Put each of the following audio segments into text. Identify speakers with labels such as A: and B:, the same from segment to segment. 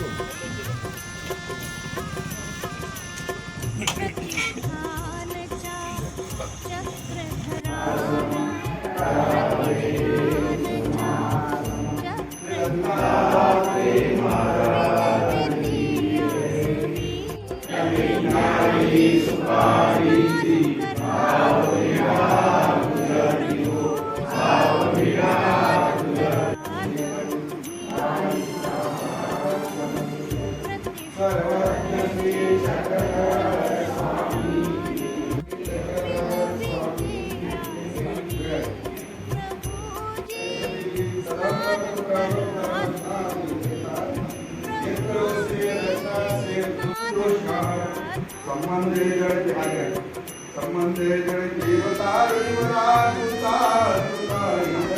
A: 用。ಸಂಬಂಧಿ ಹಾಗೆ ಸಂಬಂಧಿ ದೇವತಾ ದೇವರಾಜು ತಾರು ತಾರು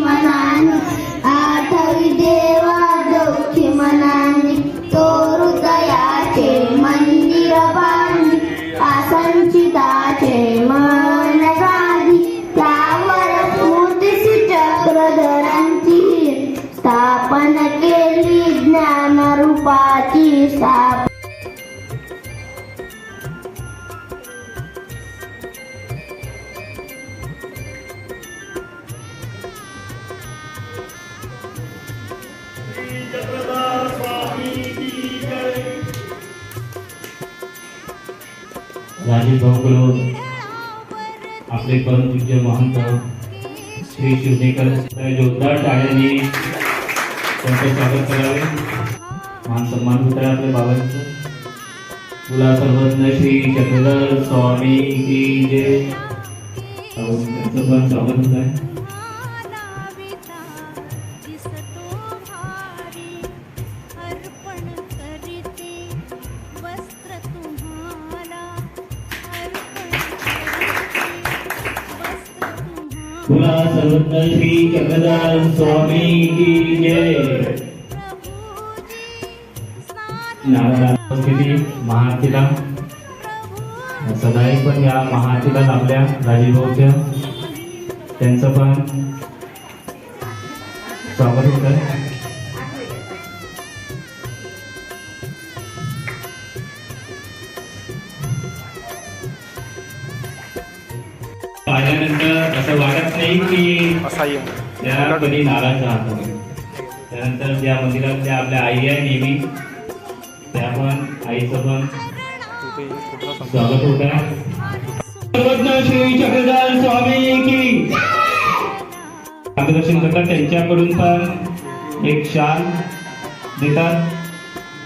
A: my.
B: राजीव भाऊकुलो आपले परमपूज्य महंत श्री शिवनेकर जोरदार टाळ्यांनी त्यांचं स्वागत करावे. मान सन्मान होत आहे आपल्या बाबांचं. तुला सर्वज्ञ श्री चक्रधर स्वामी की जे त्यांचं पण स्वागत होत आहे. तुला सर्वज्ञ श्री चक्रधर स्वामी की जय। नारळा उपस्थिती महाआरतीला सदाई पण या महाआरतीला लाभल्या राजीभाऊच्या त्यांचं पण स्वागत होतं. आल्यानंतर असं वाटत नाही की त्या कधी नाराज राहतो. त्यानंतर ज्या मंदिरातल्या आपल्या आई आहे नेहमी. त्या पण आईचं पण. स्वागत होत. श्री चक्रधर स्वामी की. मार्गदर्शन करतात त्यांच्याकडून पण. एक शाल देतात.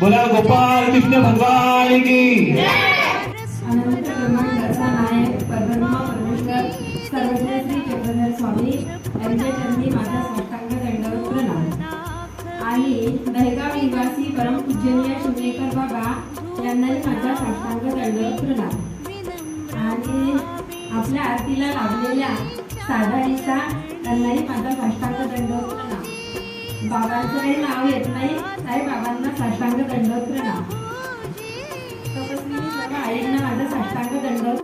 B: बोला गोपाल कृष्ण भगवान की.
C: यांच्या माझा साष्टांग दंडवत प्रणाम आणि दहगाव निवासी परमपूजनीय शिवनेकर बाबा यांनाही माझा साष्टांग दंडवत प्रणाम आणि आपल्या आरतीला लाभलेल्या साधारीचा त्यांनाही माझा साष्टांग दंडवत प्रणाम बाबांचं काही नाव येत नाही साई बाबांना साष्टांग दंडवत प्रणाम तपस्वी सर्व आईंना माझा साष्टांग दंडवत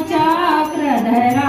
C: चक्रधरा